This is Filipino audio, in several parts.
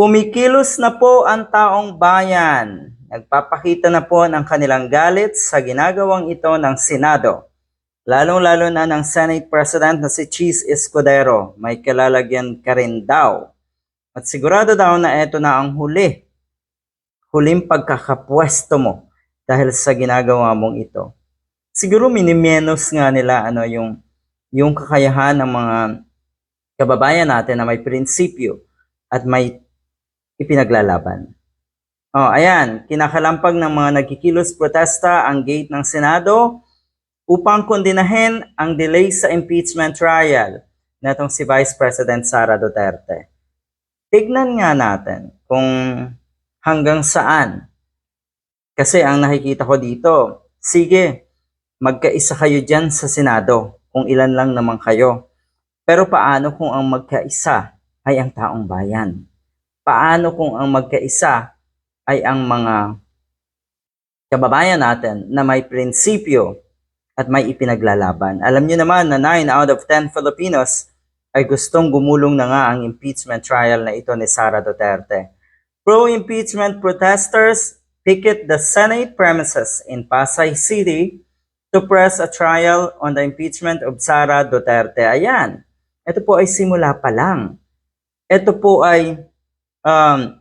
Kumikilos na po ang taong bayan. Nagpapakita na po ng kanilang galit sa ginagawang ito ng Senado. Lalong-lalo na ng Senate President na si Cheese Escudero. May kalalagyan ka rin daw. At sigurado daw na ito na ang huli. Huling pagkakapwesto mo dahil sa ginagawa mong ito. Siguro miniminos nga nila ano yung yung kakayahan ng mga kababayan natin na may prinsipyo at may ipinaglalaban. Oh, ayan, kinakalampag ng mga nagkikilos protesta ang gate ng Senado upang kondinahin ang delay sa impeachment trial natong si Vice President Sara Duterte. Tignan nga natin kung hanggang saan. Kasi ang nakikita ko dito, sige, magkaisa kayo dyan sa Senado kung ilan lang naman kayo. Pero paano kung ang magkaisa ay ang taong bayan? Paano kung ang magkaisa ay ang mga kababayan natin na may prinsipyo at may ipinaglalaban? Alam niyo naman na 9 out of 10 Filipinos ay gustong gumulong na nga ang impeachment trial na ito ni Sara Duterte. Pro-impeachment protesters picket the Senate premises in Pasay City to press a trial on the impeachment of Sara Duterte. Ayan, ito po ay simula pa lang. Ito po ay um,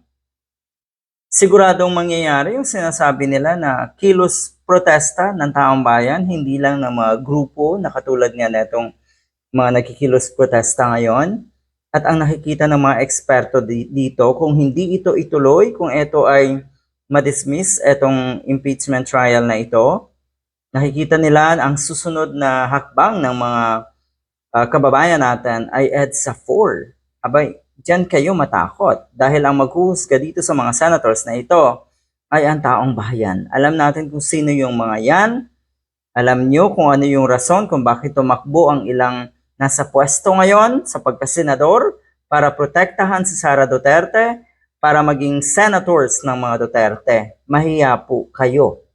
siguradong mangyayari yung sinasabi nila na kilos protesta ng taong bayan, hindi lang ng mga grupo na katulad nga netong mga nagkikilos protesta ngayon. At ang nakikita ng mga eksperto di- dito, kung hindi ito ituloy, kung ito ay madismiss, itong impeachment trial na ito, nakikita nila ang susunod na hakbang ng mga ah, kababayan natin ay EDSA 4. Abay, Diyan kayo matakot dahil ang maghuhusga dito sa mga senators na ito ay ang taong bayan. Alam natin kung sino yung mga yan. Alam nyo kung ano yung rason kung bakit tumakbo ang ilang nasa pwesto ngayon sa pagkasenador para protektahan si Sara Duterte para maging senators ng mga Duterte. Mahiya po kayo